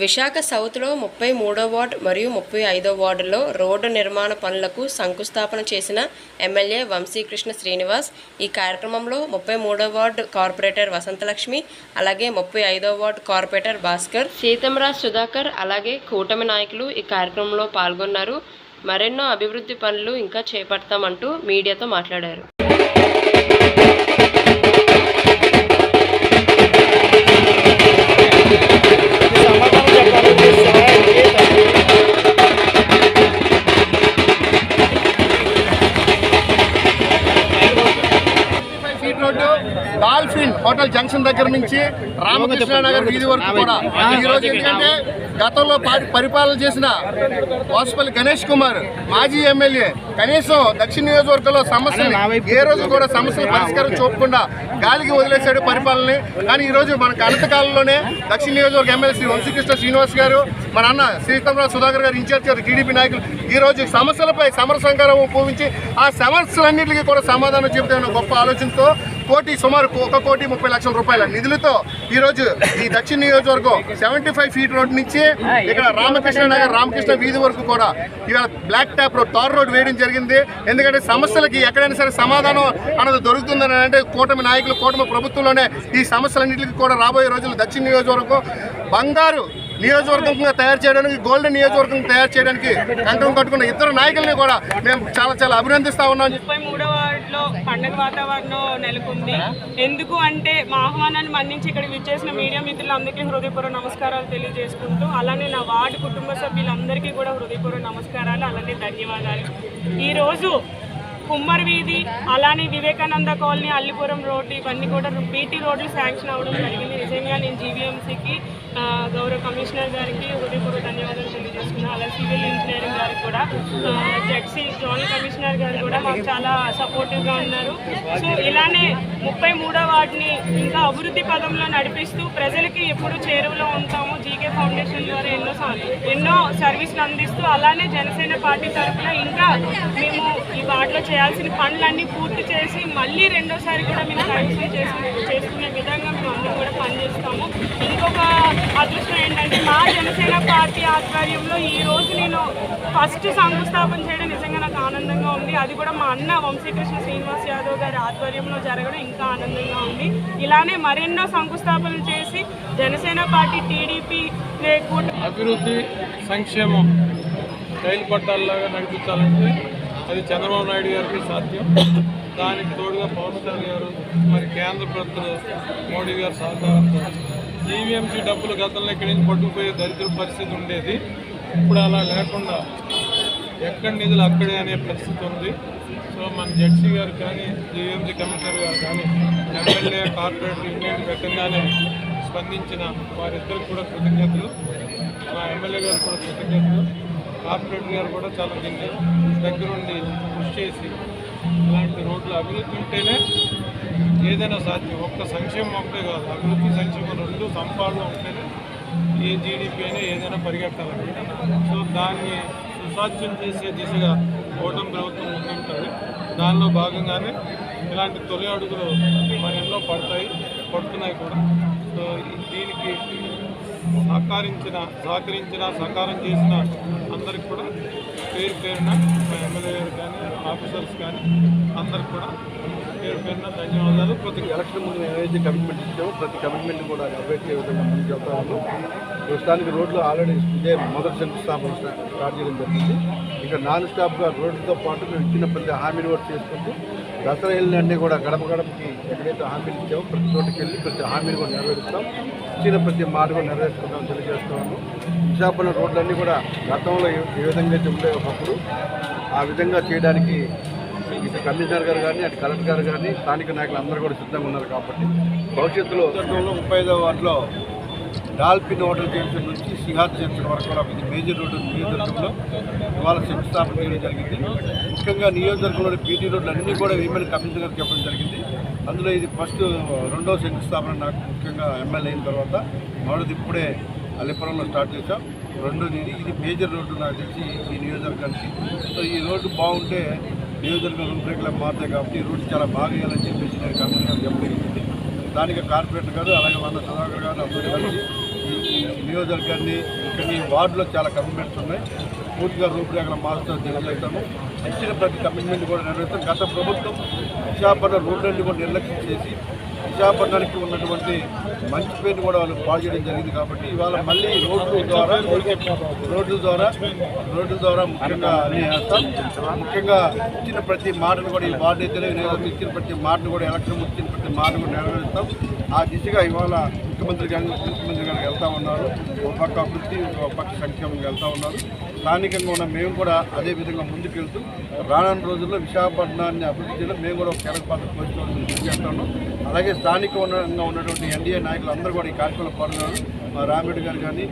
విశాఖ సౌత్లో ముప్పై మూడో వార్డు మరియు ముప్పై ఐదో వార్డులో రోడ్డు నిర్మాణ పనులకు శంకుస్థాపన చేసిన ఎమ్మెల్యే వంశీకృష్ణ శ్రీనివాస్ ఈ కార్యక్రమంలో ముప్పై మూడో వార్డు కార్పొరేటర్ వసంతలక్ష్మి అలాగే ముప్పై ఐదో వార్డు కార్పొరేటర్ భాస్కర్ సీతంరాజ్ సుధాకర్ అలాగే కూటమి నాయకులు ఈ కార్యక్రమంలో పాల్గొన్నారు. మరెన్నో అభివృద్ధి పనులు ఇంకా చేపడతామంటూ మీడియాతో మాట్లాడారు. డాల్ఫిన్ హోటల్ జంక్షన్ దగ్గర నుంచి రామకృష్ణ నగర్ వీధి వరకు కూడా. ఈ రోజు ఎందుకంటే గతంలో పరి- పరిపాలన చేసిన వాసుపల్లి గణేష్ కుమార్ మాజీ ఎమ్మెల్యే కనీసం దక్షిణ నియోజకవర్గంలో సమస్యలు ఏ రోజు కూడా సమస్యల పరిష్కారం చూపకుండా గాలికి వదిలేశాడు పరిపాలనని. కానీ ఈ రోజు మనకు అనంతకాలంలోనే దక్షిణ నియోజకవర్గ ఎమ్మెల్యే శ్రీ వంశీకృష్ణ శ్రీనివాస్ గారు మన అన్న సీతంరావు సుధాకర్ గారు ఇన్ఛార్జ్ గారు టీడీపీ నాయకులు ఈరోజు సమస్యలపై సమర సంకారం పూవించి ఆ సమస్యలన్నింటికి కూడా సమాధానం చెబుతున్న గొప్ప ఆలోచనతో కోటి సుమారు ఒక కోటి ముప్పై లక్షల రూపాయల నిధులతో ఈరోజు ఈ దక్షిణ నియోజకవర్గం సెవెంటీ ఫైవ్ ఫీట్ రోడ్ నుంచి ఇక్కడ రామకృష్ణ నగర్ రామకృష్ణ వీధి వరకు కూడా ఇవాళ black top road tar road వేయడం జరిగింది. ఎందుకంటే సమస్యలకి ఎక్కడైనా సరే సమాధానం అన్నది దొరుకుతుందని అంటే కూటమి నాయకులు కూటమి ప్రభుత్వంలోనే ఈ సమస్యలన్నింటికి కూడా రాబోయే రోజులు దక్షిణ నియోజకవర్గం బంగారు నియోజకవర్గంగా తయారు చేయడానికి గోల్డెన్ నియోజకవర్గం తయారు చేయడానికి కంకణం కట్టుకున్న ఇద్దరు నాయకుల్ని కూడా మేము చాలా చాలా అభినందిస్తా ఉన్నాం. ముప్పై మూడవ వార్డులో పండగ వాతావరణం నెలకొంది. ఎందుకు అంటే మా ఆహ్వానాన్ని మన్నించి ఇక్కడ విచ్చేసిన మీడియా మిత్రులందరికీ హృదయపూర్వ నమస్కారాలు తెలియజేసుకుంటూ అలానే నా వార్డు కుటుంబ సభ్యులందరికీ కూడా హృదయపూర్వ నమస్కారాలు అలానే ధన్యవాదాలు. ఈరోజు కుమ్మర్ వీధి అలానే వివేకానంద కాలనీ అల్లిపురం రోడ్డు ఇవన్నీ కూడా బీటీ రోడ్లు శాంక్షన్ అవ్వడం జరిగింది. నిజంగా నేను జీవీఎంసీకి గౌరవ కమిషనర్ గారికి హృదయపూర్వక ధన్యవాదాలు తెలియజేస్తున్నాను. అలాగే సివిల్ ఇంజనీరింగ్ గారికి కూడా జెడ్సీ జోనల్ కమిషనర్ గారు కూడా మాకు చాలా సపోర్టివ్గా ఉన్నారు. సో ఇలానే ముప్పై మూడో వార్డుని ఇంకా అభివృద్ధి పదంలో నడిపిస్తూ ప్రజలకి ఎప్పుడు చేరువలో ఉంటాము జీకే ఫౌండేషన్ ద్వారా ఎన్నో ఎన్నో సర్వీసులు అందిస్తూ అలానే జనసేన పార్టీ తరఫున ఇంకా మేము వాటిలో చేయాల్సిన పనులన్నీ పూర్తి చేసి మళ్ళీ రెండోసారి కూడా మేము కరెక్షన్ చేసి చేసుకునే విధంగా మేము అందరూ కూడా పనిచేస్తాము ఇంకొక అదృష్టం ఏంటంటే మా జనసేన పార్టీ ఆధ్వర్యంలో ఈ రోజు నేను ఫస్ట్ శంకుస్థాపన చేయడం నిజంగా నాకు ఆనందంగా ఉంది. అది కూడా మా అన్న వంశీకృష్ణ శ్రీనివాస్ యాదవ్ గారి ఆధ్వర్యంలో జరగడం ఇంకా ఆనందంగా ఉంది. ఇలానే మరెన్నో శంకుస్థాపనలు చేసి జనసేన పార్టీ టీడీపీ కూటమి అభివృద్ధి సంక్షేమం రైలు పట్టాలలాగా నడిపించాలంటే అది చంద్రబాబు నాయుడు గారికి సాధ్యం. దానికి తోడుగా పవన్ కళ్యాణ్ గారు మరి కేంద్ర ప్రభుత్వం మోడీ గారు సహకారంతో జీవీఎంసీ డబ్బులు గతంలో ఇక్కడి నుంచి పట్టుకుపోయే దరిద్ర పరిస్థితి ఉండేది. ఇప్పుడు అలా లేకుండా ఎక్కడి నిధులు అక్కడే అనే పరిస్థితి ఉంది. సో మన జడ్సీ గారు కానీ జీవీఎంసీ కమిషనర్ గారు కానీ ఎమ్మెల్యే కార్పొరేటర్ యూనియన్ పెట్టగానే స్పందించిన వారిద్దరికి కూడా కృతజ్ఞతలు. మా ఎమ్మెల్యే గారు కూడా కృతజ్ఞతలు. కార్పొరేటర్ గారు కూడా చాలా దీన్ని దగ్గరుండి కృషి చేసి ఇలాంటి రోడ్లు అభివృద్ధి ఉంటేనే ఏదైనా సాధ్యం. ఒక్క సంక్షేమం ఒకటే కాదు అభివృద్ధి సంక్షేమం రెండు సంపాదన ఉంటేనే ఏ జీడిపి అయినా ఏదైనా పరిగెట్టాలండి సో దాన్ని సుసాధ్యం చేసే దిశగా ఓటమి ప్రభుత్వం ముందుంటుంది. దానిలో భాగంగానే ఇలాంటి తొలి అడుగులు మన ఎన్నో పడతాయి పడుతున్నాయి కూడా. సో దీనికి సహకరించిన సహకరించిన సహకారం చేసిన అందరికి కూడా పేరు పేరున మా ఎమ్మెల్యే గారు కానీ ఆఫీసర్స్ కానీ అందరికి కూడా పేరు పేరున ధన్యవాదాలు. ప్రతి ఎలక్షన్ ముందు ఏదైతే కమిట్మెంట్ ఇచ్చామో. ప్రతి కమిట్మెంట్ కూడా నెరవేర్చే విధంగా ముందుకు ప్రస్తుతానికి రోడ్లు ఆల్రెడీ ఇదే మొదటి శంకుస్థాపన స్టార్ట్ చేయడం జరిగింది. ఇంకా నాన్ స్టాప్గా రోడ్లతో పాటు మేము ఇచ్చిన ప్రతి హామీని కూడా చేసుకుంటూ దసరా వెళ్ళినన్నీ కూడా గడప గడపకి ఎక్కడైతే హామీలు ఇచ్చామో ప్రతి చోటుకి వెళ్ళి ప్రతి హామీలు కూడా నెరవేరుస్తాం. ఇచ్చిన ప్రతి మాట కూడా నెరవేర్చుకుంటాం తెలియజేస్తున్నాము విశాఖపట్నం రోడ్లన్నీ కూడా గతంలో ఏ విధంగా అయితే ఉండే ఒకప్పుడు ఆ విధంగా చేయడానికి ఇటు కమిషనర్ గారు కానీ అటు కలెక్టర్ గారు కానీ స్థానిక నాయకులు అందరూ కూడా సిద్ధంగా ఉన్నారు కాబట్టి భవిష్యత్తులో ఉత్తరంలో ముప్పై ఐదో వాటిలో డాల్ఫిన్ హోటల్ జంక్షన్ నుంచి సిహాద్ జంక్షన్ వరకు కూడా ఇది మేజర్ రోడ్డు నియోజకవర్గంలో ఇవాళ శంకుస్థాపన చేయడం జరిగింది. ముఖ్యంగా నియోజకవర్గంలోని బీటీ రోడ్లు అన్నీ కూడా వేయమని కమిషనర్ గారు చెప్పడం జరిగింది. అందులో ఇది ఫస్ట్ రెండో శంకుస్థాపన నాకు ముఖ్యంగా ఎమ్మెల్యే అయిన తర్వాత మొదటిది ఇప్పుడే అల్లిపురంలో స్టార్ట్ చేశాం. రెండోది ఇది ఇది మేజర్ రోడ్డు నాకు తెలిసి ఈ నియోజకవర్గానికి. సో ఈ రోడ్డు బాగుంటే నియోజకవర్గం రూపురేఖలు మారుతాయి కాబట్టి ఈ రోడ్డు చాలా బాగా వేయాలని చెప్పేసి నేను కమిషనర్ గారు స్థానిక కార్పొరేటర్ గారు అలాగే వంద సుధాకర్ గారు అందరూ కలిసి నియోజకవర్గాన్ని ఇక్కడ ఈ వార్డులో చాలా కమిట్మెంట్స్ ఉన్నాయి. పూర్తిగా రూపురేఖల మారుస్తూ తెలియజేస్తాము ఇచ్చిన ప్రతి కమిట్మెంట్ కూడా నెరవేరుస్తాం. గత ప్రభుత్వం విశాఖపట్నం రోడ్లన్నీ కూడా నిర్లక్ష్యం చేసి విశాఖపట్నానికి ఉన్నటువంటి మంచి పేరు కూడా వాళ్ళు పాడు చేయడం జరిగింది కాబట్టి ఇవాళ మళ్ళీ రోడ్ల ద్వారా రోడ్ల ద్వారా రోడ్ల ద్వారా ముఖ్యంగా నేస్తాం ముఖ్యంగా ఇచ్చిన ప్రతి మాటను కూడా ఈ వార్డు అయితే ఇచ్చిన ప్రతి మాటను కూడా ఎలక్షన్ ఇచ్చిన ప్రతి మాటను కూడా నెరవేరుస్తాం. ఆ దిశగా ఇవాళ ముఖ్యమంత్రి గారు ముఖ్యమంత్రి గారికి వెళ్తా ఉన్నారు. ఒక పక్క అభివృద్ధి ఒక పక్క సంక్షేమంగా వెళ్తూ ఉన్నారు. స్థానికంగా ఉన్న మేము కూడా అదే విధంగా ముందుకెళ్తూ రానున్న రోజుల్లో విశాఖపట్నాన్ని అభివృద్ధి చేయడం మేము కూడా ఒక కీలక పాత్ర పోషించాలని చేస్తాను అలాగే స్థానికంగా ఉన్నటువంటి ఎన్డీఏ నాయకులు అందరూ కూడా ఈ కార్యక్రమంలో పాల్గొన్నారు మా రామిరెడ్డి గారు కానీ